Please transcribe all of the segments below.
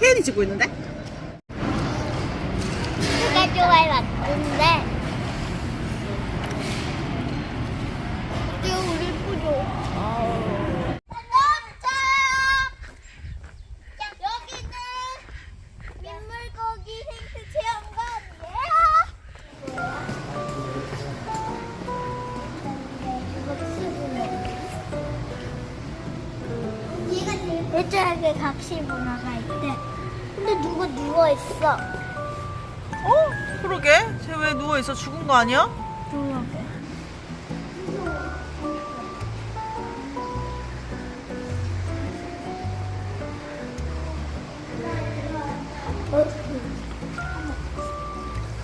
태연이 찍고 있는데? 누가 좋아해 왔는데 이쪽에 각시 문화가 있대. 근데 누가 누워 있어? 어? 그러게. 쟤 왜 누워 있어? 죽은 거 아니야? 그러게.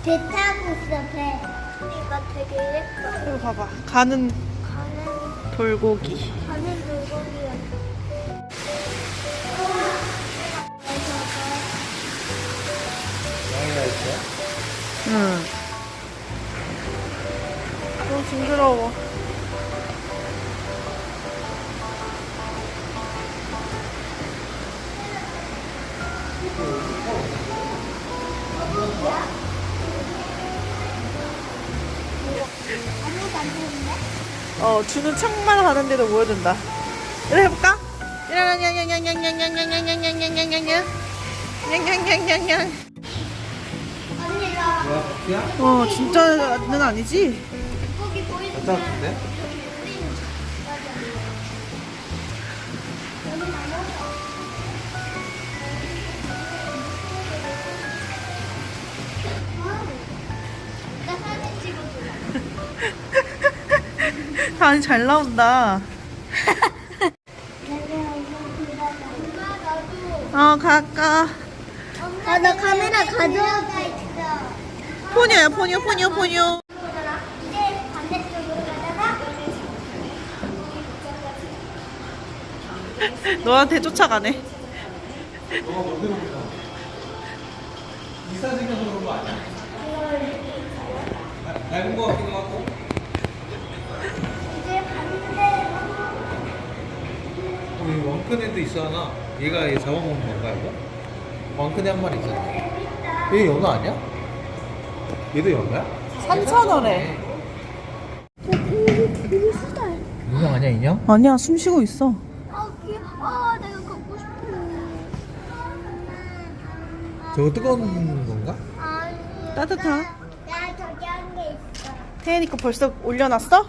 배 타고 있어 배. 이거 되게 예뻐. 이거 봐봐. 가는 가는 돌고기. 가는 물고기야. 응. 너무 징그러워. 어, 주는 척만 하는데도 보여준다. 이래 해볼까? 냥냥냥냥냥냥냥냥냥냥냥냥냥냥냥. 냥냥냥냥냥. 어 진짜는 아니지? 거기 보이는데? 아니 잘 나온다. 어, 아 가까 아 나 카메라 가져올게. 포뇨야, 포뇨, 포뇨, 포뇨. 이제 반대쪽으로 가다가 너한테 쫓아가네. 너가 어디로 보자. 이사 생겨서 그런 거 아니야? 날- 낡은 거 같기도 하고. 이제 반대로 여기 왕큰 애도 있어 하나. 얘가 얘 잡아먹는 건가 이거? 왕큰 애 한 마리 있잖아. 얘 연어 아니야? 얘도? 산천어래. 그리스달. 인형 아니야 인형? 아니야, 숨 쉬고 있어. 아, 귀, 아, 내가 갖고 싶어. 저거 뜨거운 건가? 아니. 따뜻하. 나 저기 한게 있어. 태연이 거 벌써 올려놨어?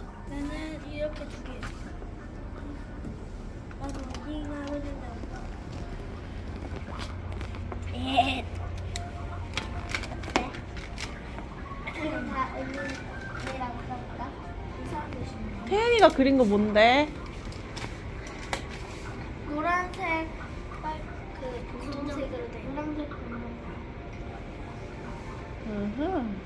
태연이가 그린 거 뭔데? 노란색, 빨, 그 분홍색으로 돼. 노란색, 분홍. 으흠.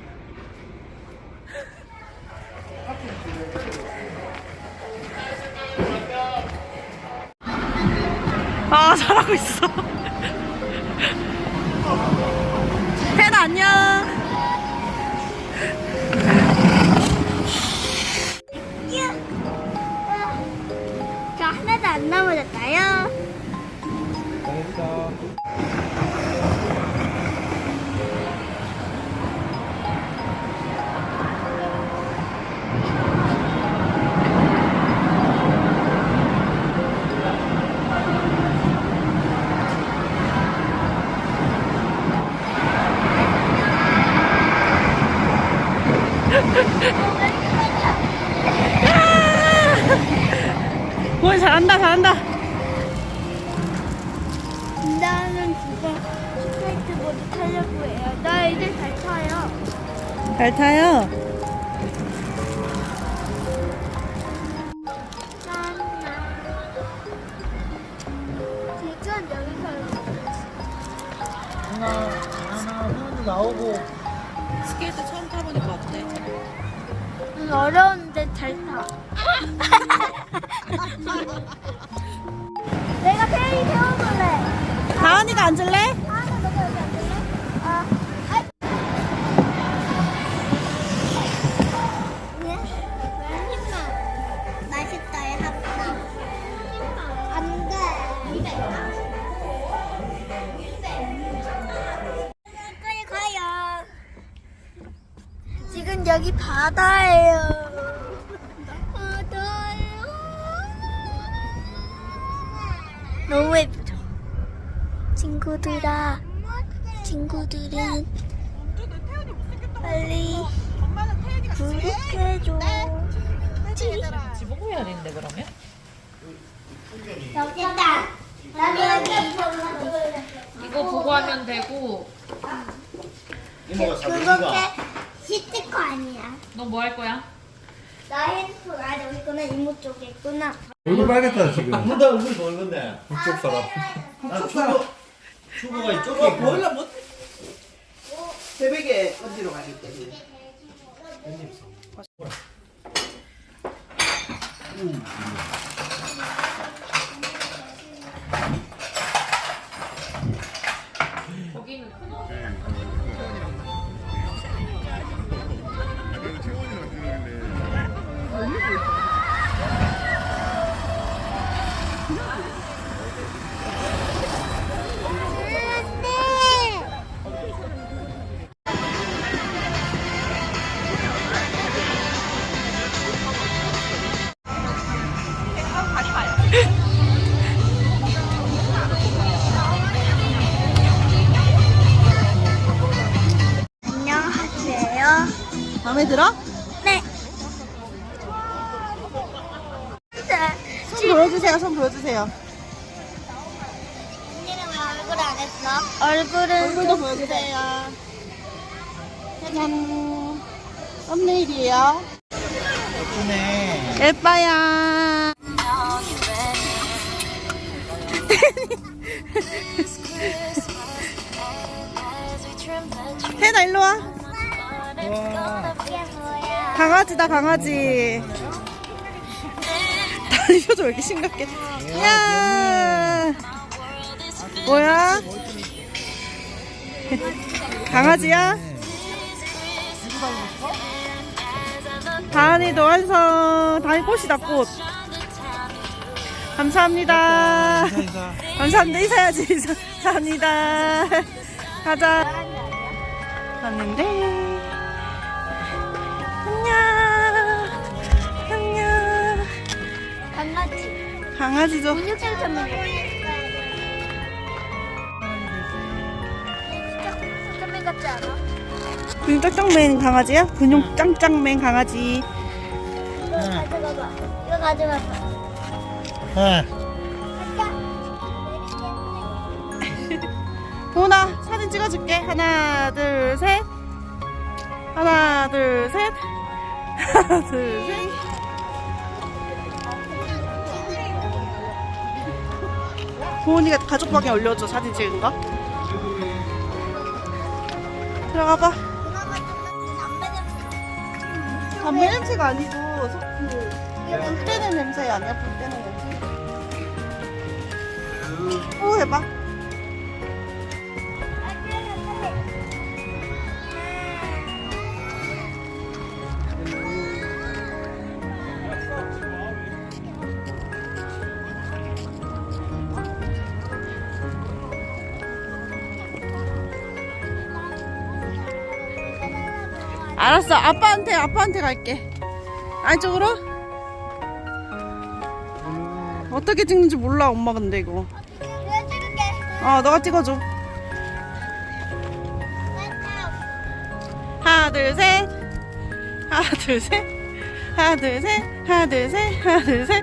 아 잘하고 있어. 태연 안녕. 보이 잘한다 잘한다. 나는 지금 스케이트보드 타려고 해요. 나 이제 잘 타요. 잘 타요. 지금 여기서 하나 하나 하나도 나오고. 스케이트 처음 타보니까 어때? 음, 어려운데 잘 타. 내가 페이 배워볼래. 다은이가 앉을래? 왜? 왜? 흰맛. 맛있다, 얘 여기 바다예요. 너무 예쁘죠? 친구들아, 친구들은 빨리 구독해줘. 지붕 해야 되는데 그러면? 여기다. 나도 여기 이거 보고 하면 되고 이모가 그거 스티커 아니야. 너 뭐 할 거야? 나 핸드폰 안에 우리 거는 이모 쪽에 있구나. 얼굴 빨갛다 지금. 누나 얼굴 보이는데. 북쪽 사람. 난 추고 추고가 이쪽에 어, 있고. 보일러 못. 새벽에 어디로 가실 때문에. 거 마음에 들어? 네. 손 보여주세요. 손 보여주세요. 언니는 왜 얼굴 안 했어? 얼굴은 얼굴도 보여주세요. 짜잔. 썸네일이에요. 예쁘네. 예뻐요. 태나 일로 와. 강아지다 강아지. 다리 표정 왜 이렇게 심각해? 이야. 뭐야? 강아지야? 다은이도 완성. 다은이 꽃이다 꽃. 감사합니다. 감사합니다. 인사해야지. 인사. 감사합니다. 가자. 갔는데. 강아지. 강아지죠. 선배 같지 않아? 근육 짱짱맨 강아지야? 근육 짱짱맨 강아지. 이거 가져가봐. 이거 가져가봐. 아, 도훈아 사진 찍어줄게. 하나 둘 셋. 하나 둘 셋. 하나 둘 셋. 도훈이가 가족방에 올려줘 사진 찍은 거. 들어가봐. 담배 냄새가 아니고 소- 그 이게 불 때는 냄새 아니야? 불 때는 냄새. 오 해봐. 알았어. 아빠한테 아빠한테 갈게. 안쪽으로? 어떻게 찍는지 몰라 엄마 근데 이거. 어 너가 찍어줘. 하나 둘 셋. 하나 둘 셋. 하나 둘 셋. 하나 둘 셋. 하나 둘 셋.